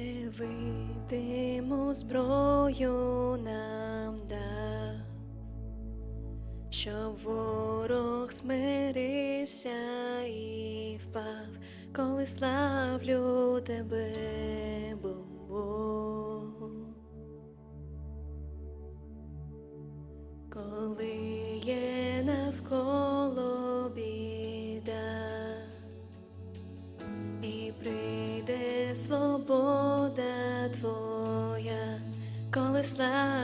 Невидиму зброю нам дав, щоб ворог смирився і впав, коли славлю тебе Бог. things that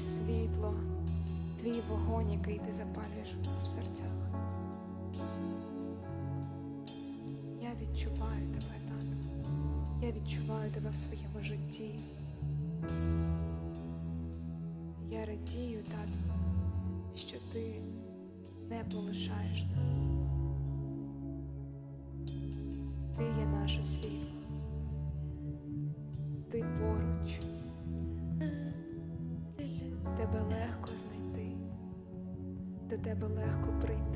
Світло, твій вогонь, який ти запалюєш у нас в серцях. Я відчуваю тебе, Тату, я відчуваю тебе в своєму житті. Я радію, Тату, що ти не полишаєш нас. Ти є наше світло. тебе легко прийняти.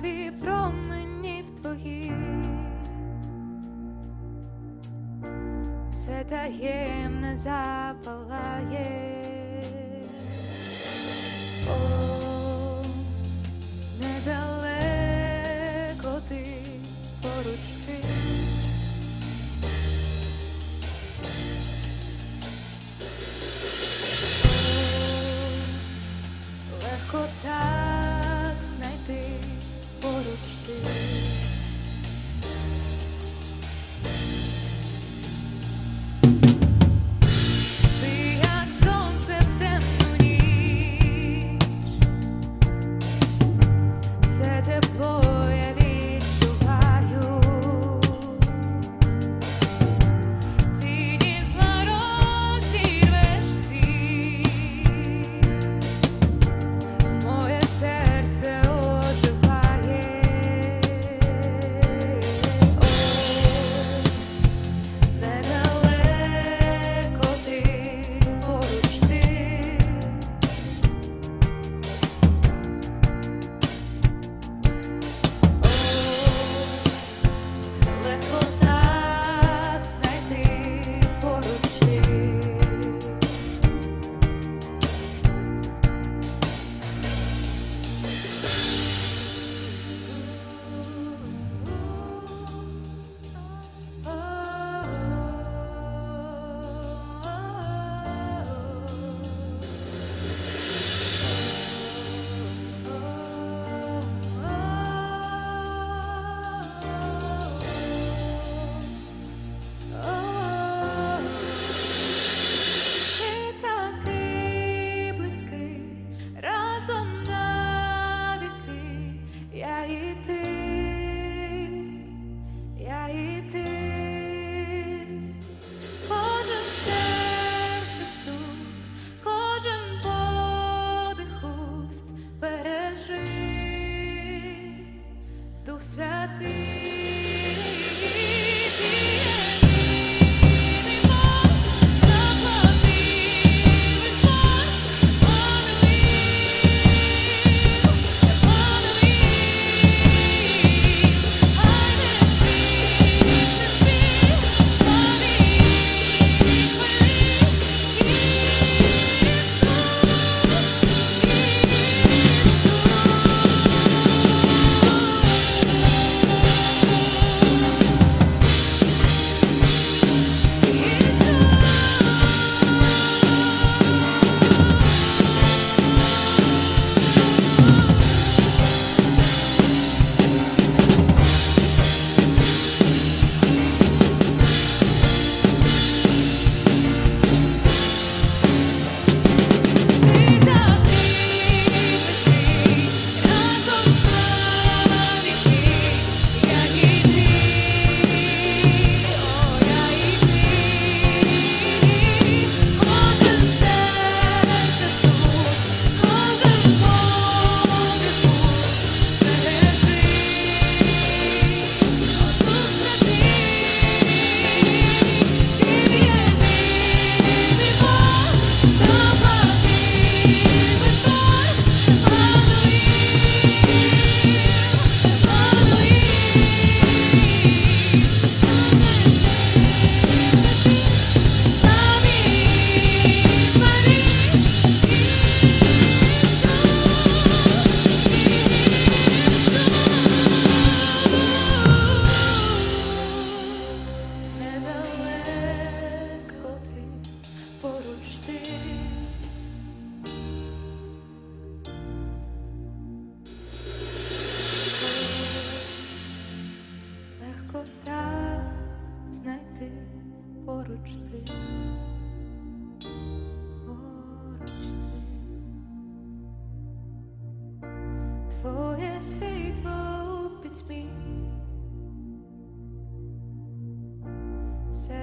яскраві в твоїх все таємне запал.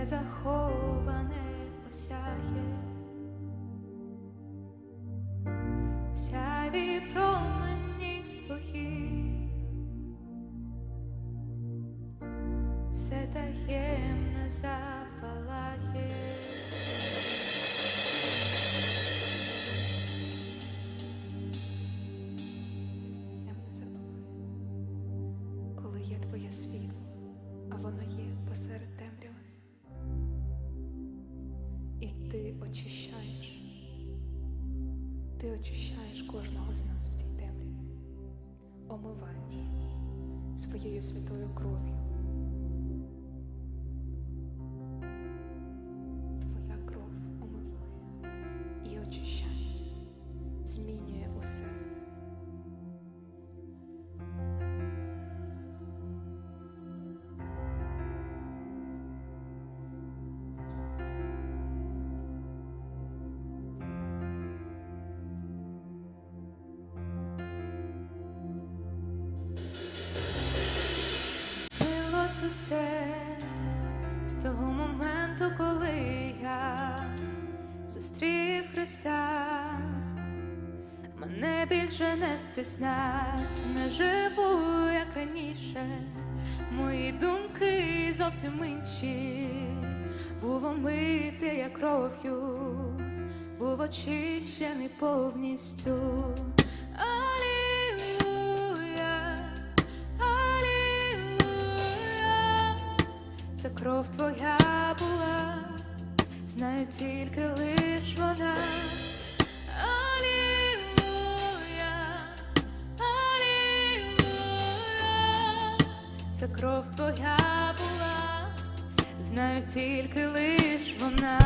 заховане осяє. своєю святою кров'ю. більше не впіснать, не живу, як раніше, мої думки зовсім інші, було мити я кров'ю, був очищений повністю. Це кров твоя була, знаю тільки лиш вона. кров твоя була, знаю тільки лиш вона.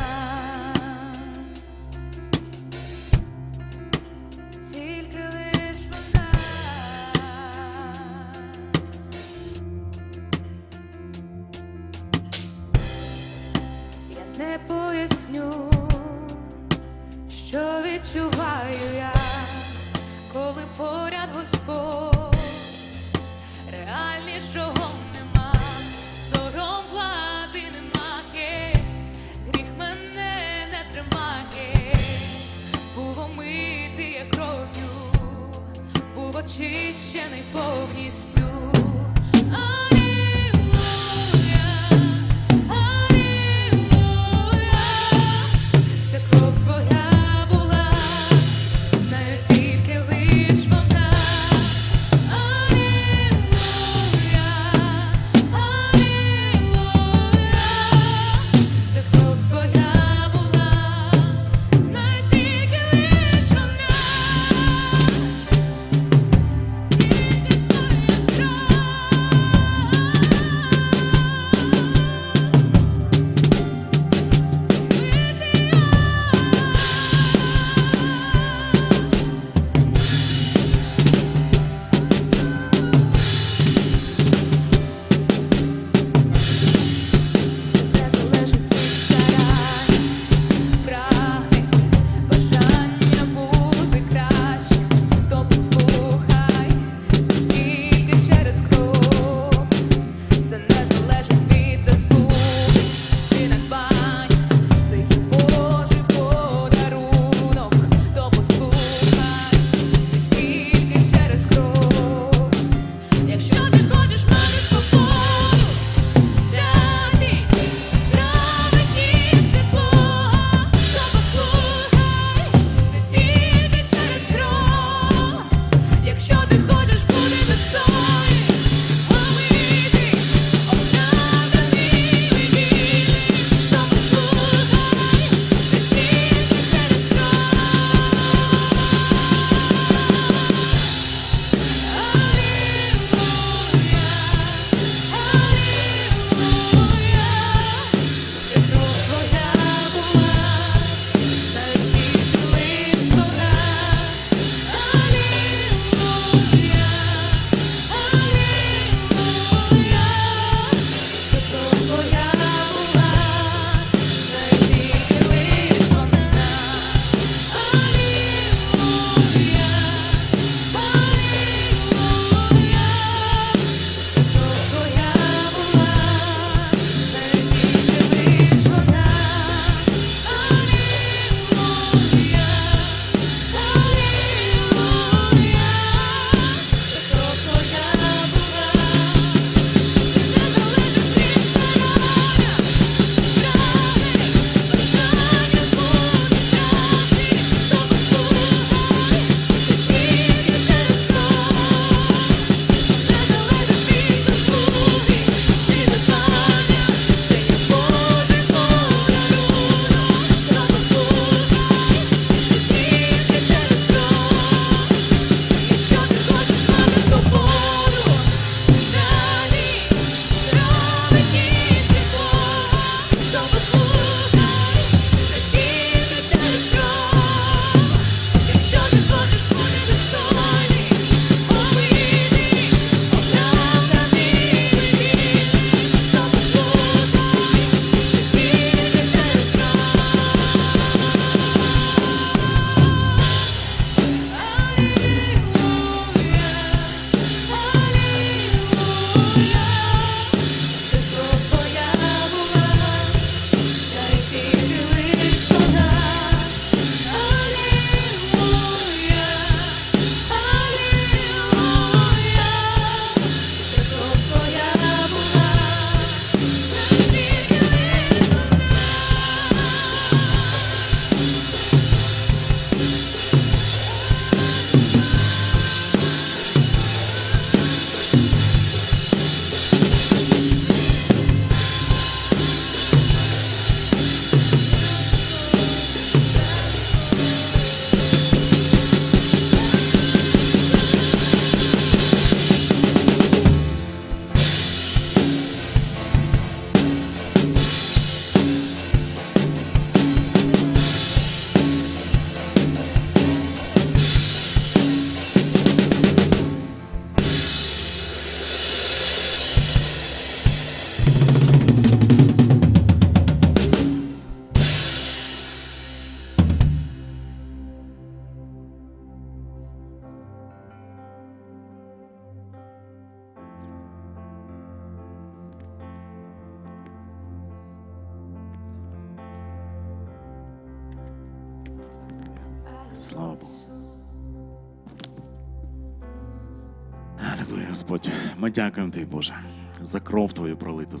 Дякуємо Тобі, Боже, за кров Твою пролиту,